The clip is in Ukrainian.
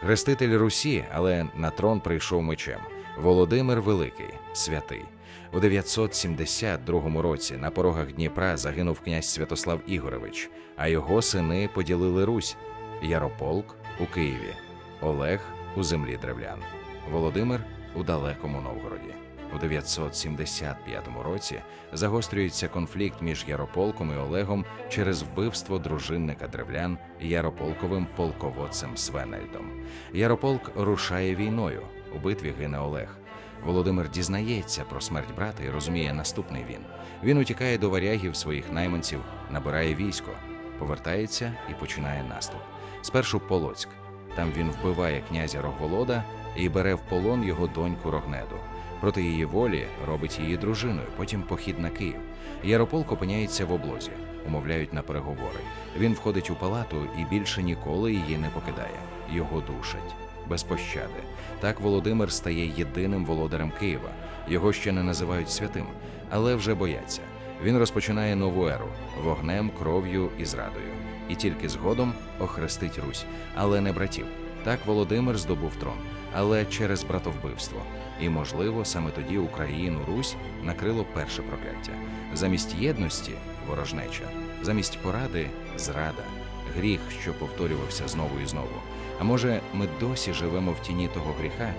Хреститель Русі, але на трон прийшов мечем. Володимир Великий, святий. У 972 році на порогах Дніпра загинув князь Святослав Ігорович, а його сини поділили Русь Ярополк у Києві, Олег у землі древлян, Володимир у далекому Новгороді. У 975 році загострюється конфлікт між Ярополком і Олегом через вбивство дружинника древлян Ярополковим полководцем Свенельдом. Ярополк рушає війною. У битві гине Олег. Володимир дізнається про смерть брата і розуміє наступний він. Він утікає до варягів своїх найманців, набирає військо, повертається і починає наступ. Спершу Полоцьк. Там він вбиває князя Рогволода і бере в полон його доньку Рогнеду. Проти її волі робить її дружиною, потім похід на Київ. Ярополк опиняється в облозі, умовляють на переговори. Він входить у палату і більше ніколи її не покидає. Його душать без пощади. Так Володимир стає єдиним володарем Києва. Його ще не називають святим, але вже бояться. Він розпочинає нову еру вогнем, кров'ю і зрадою. І тільки згодом охрестить Русь, але не братів. Так Володимир здобув трон, але через братовбивство. І, можливо, саме тоді Україну Русь накрило перше прокляття. Замість єдності ворожнеча, замість поради зрада, гріх, що повторювався знову і знову. А може, ми досі живемо в тіні того гріха,